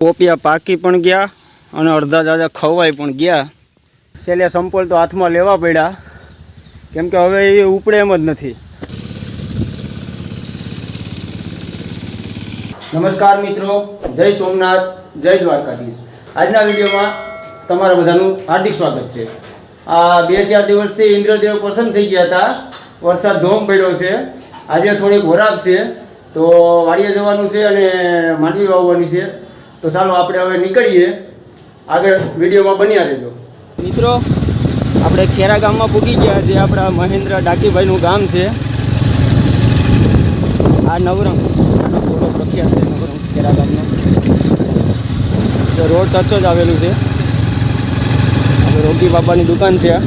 પોપિયા પાકી પણ ગયા અને અડધા જાજા ખવાઈ પણ ગયા. છેલ્લે સંપોલ તો હાથમાં લેવા પડ્યા. કેમ કે હવે એ ઉપડે એમ જ નથી. નમસ્કાર મિત્રો, જય સોમનાથ, જય દ્વારકાધીશ. આજના વિડીયોમાં તમારા બધાનું હાર્દિક સ્વાગત છે. આ બે ચાર દિવસથી ઇન્દ્રદેવ પસંદ થઈ ગયા હતા. વરસાદ ધોમ પડ્યો છે. આજે થોડીક વરાપ છે. તો વાડીએ જવાનું છે અને માંડવી વાવવાની છે. તો ચાલો આપણે હવે નીકળીએ. આગળ વિડીયોમાં બન્યા રહેજો. મિત્રો, આપણે ખેરા ગામમાં પૂગી ગયા છે આપણા મહેન્દ્ર ડાકીભાઈનું ગામ છે. આ નવરંગ. આનો પ્રખ્યાત છે નવરંગ ખેરા ગામનો. રોડ ટચ જ આવેલું છે. આપણે બાબાની દુકાન છે આ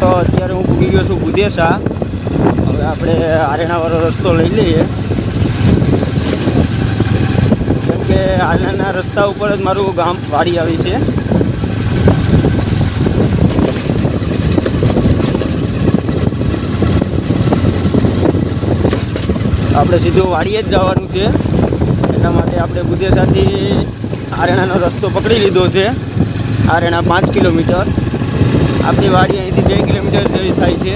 તો હું છું? હવે આપણે આરેણાવાળો રસ્તો લઈ લઈએ. કેમ કે આરેણાના રસ્તા ઉપર જ મારું ગામ વાડી આવી છે. આપણે સીધું વાડીએ જ જવાનું છે. એટલા માટે આપણે બુદેસાથી આરેણાનો રસ્તો પકડી લીધો છે. આરેણા પાંચ કિલોમીટર. આપણી વાડી અહીંથી બે કિલોમીટર જેવી થાય છે.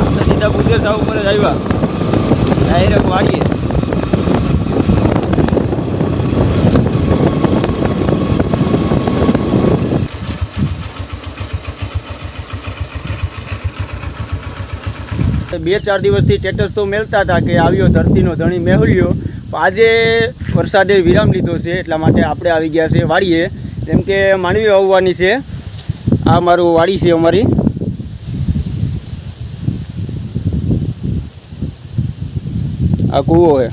આપણે સીધા બુદ્ધેસા ઉપર જ આવ્યા. ડાયરેક્ટ વાડીએ. બે ચાર દિવસથી સ્ટેટસ તો મેળતા હતા કે આવ્યો ધરતીનો ધણી મેહુલ્યો. આજે વરસાદે વિરામ લીધો છે, એટલા માટે આપણે આવી ગયા છે વાડીએ. જેમ કે માંડવી આવવાની છે. આ મારું વાડી છે અમારી. આ કૂવો છે.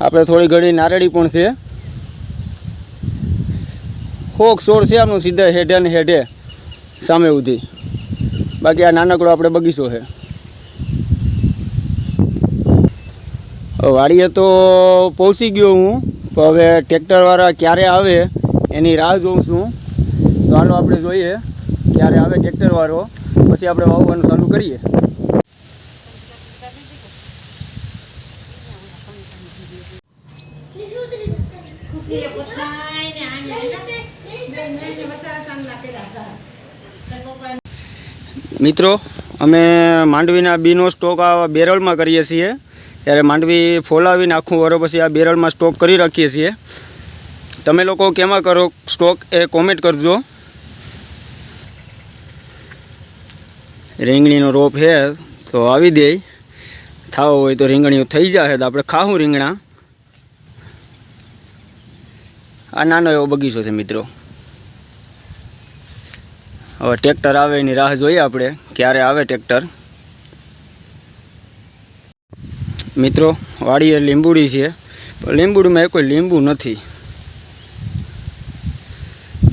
આપણે થોડી ઘણી નારળી પણ છે. હોક સોર છે આમનું સીધા હેઠે ને હેઠે સામે ઉધી બાકી આ નાનકડો આપણે બગીચો છે. વાડીએ તો પહોંચી ગયો હું, તો હવે ટ્રેક્ટરવાળા ક્યારે આવે એની રાહ જોઉં છું. તો હાલો આપણે જોઈએ ક્યારે આવે ટ્રેક્ટરવાળો, પછી આપણે વાવવાનું ચાલુ કરીએ. મિત્રો, અમે માંડવીના બીનો સ્ટોક બેરલમાં કરીએ છીએ. ત્યારે માંડવી ફોલાવીને આખું વરો પછી આ બેરલમાં સ્ટોક કરી રાખીએ છીએ. તમે લોકો કેમાં કરો? સ્ટોક એ કોમેન્ટ કરજો. રીંગણીનો રોપ છે તો આવી દે. થાવ હોય તો રીંગણીઓ થઈ જશે તો આપણે ખાવું રીંગણા. આ નાનો એવો બગીચો છે મિત્રો. હવે ટ્રેક્ટર આવે એની રાહ જોઈએ આપણે, ક્યારે આવે ટ્રેક્ટર. મિત્રો, વાડીએ લીંબુડી છે, પણ લીંબુડીમાં એ કોઈ લીંબુ નથી.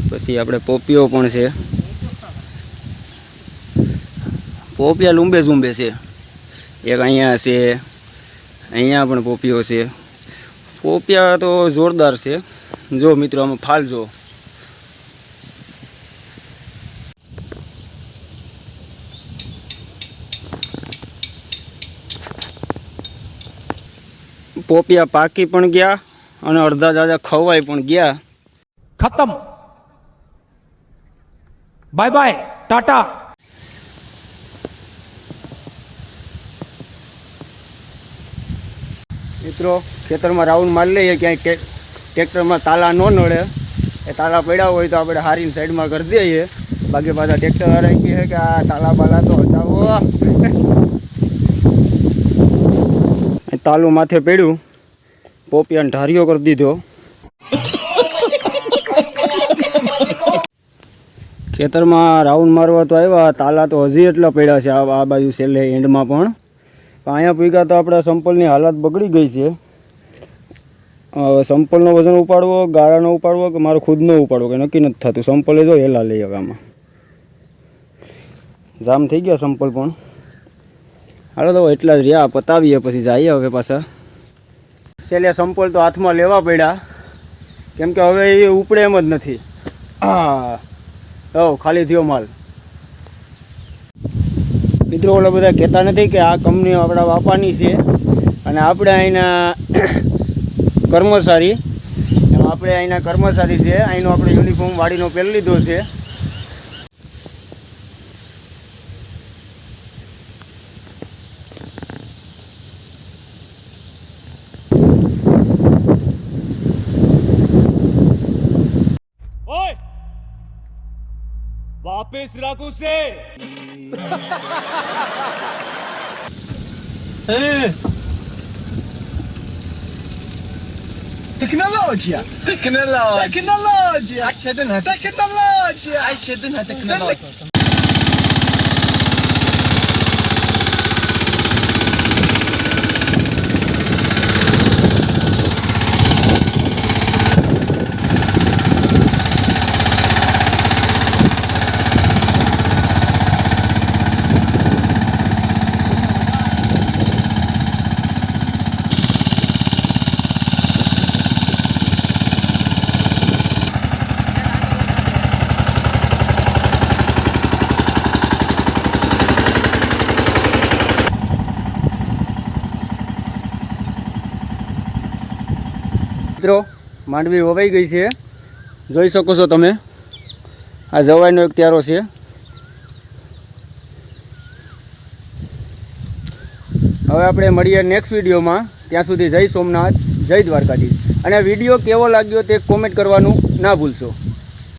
પછી આપણે પોપિયો પણ છે. પોપિયા લૂંબે ઝૂંબે છે. એક અહીંયા છે, અહીંયા પણ પોપિયો છે. પોપિયા તો જોરદાર છે. જો મિત્રો, આમાં ફાલ જો પોપિયા પાકી પણ ગયા અને અડધા જાજા ખવાઈ પણ ગયા. ખતમ. Bye bye tata. મિત્રો ખેતરમાં રાઉન્ડ મારી લઈએ ક્યાંય ટ્રેક્ટરમાં તાલા ન નડે. એ તાલા પડ્યા હોય તો આપણે હારીને સાઈડમાં કરી દઈએ. બાકી પાછા ટ્રેક્ટર રાખીએ કે આ તાલા બાલા તો હટાવો. તાલું માથે પડ્યું, પોપિયાને ઢારીઓ કરી દીધો. ખેતરમાં રાઉન્ડ મારવા તો આવ્યા, તાલા તો હજી એટલા પડ્યા છે આ બાજુ છેલ્લે એન્ડમાં પણ. અહીંયા પીગા તો આપણા સંપલની હાલત બગડી ગઈ છે. સંપલનો વજન ઉપાડવો ગારાનો ઉપાડવો કે મારો ખુદનો ઉપાડવો, કે નક્કી નથી થતું. સંપલે જો હેલા લઈ હવે આમાં. જામ થઈ ગયા સંપલ પણ. હાલો તો એટલા જ રહ્યા, પતાવીએ પછી જઈએ હવે પાછા. છેલ્લે સંપોલ તો હાથમાં લેવા પડ્યા. કેમ કે હવે એ ઉપડે એમ જ નથી. હા. ખાલી થયો માલ. મિત્રો, ઓલા બધા કહેતા નથી કે આ કંપની આપણા બાપાની છે. અને આપણે અહીંના કર્મચારી આપણે અહીંના કર્મચારી છે. અહીંનો આપણે યુનિફોર્મ વાડીનો પહેરી લીધો છે. વાપસ રાખું છે Tecnologia! Tecnologia! Tecnologia! Accedem la tecnologia! Accedem la tecnologia! મિત્રો, માંડવી વવાઈ ગઈ છે. જોઈ શકો છો તમે, આ જવાઈનો એક ત્યારો છે. હવે આપણે મળીએ નેક્સ્ટ વિડીયોમાં. ત્યાં સુધી જય સોમનાથ, જય દ્વારકાધીશ. અને વીડિયો કેવો લાગ્યો તે કોમેન્ટ કરવાનું ના ભૂલશો.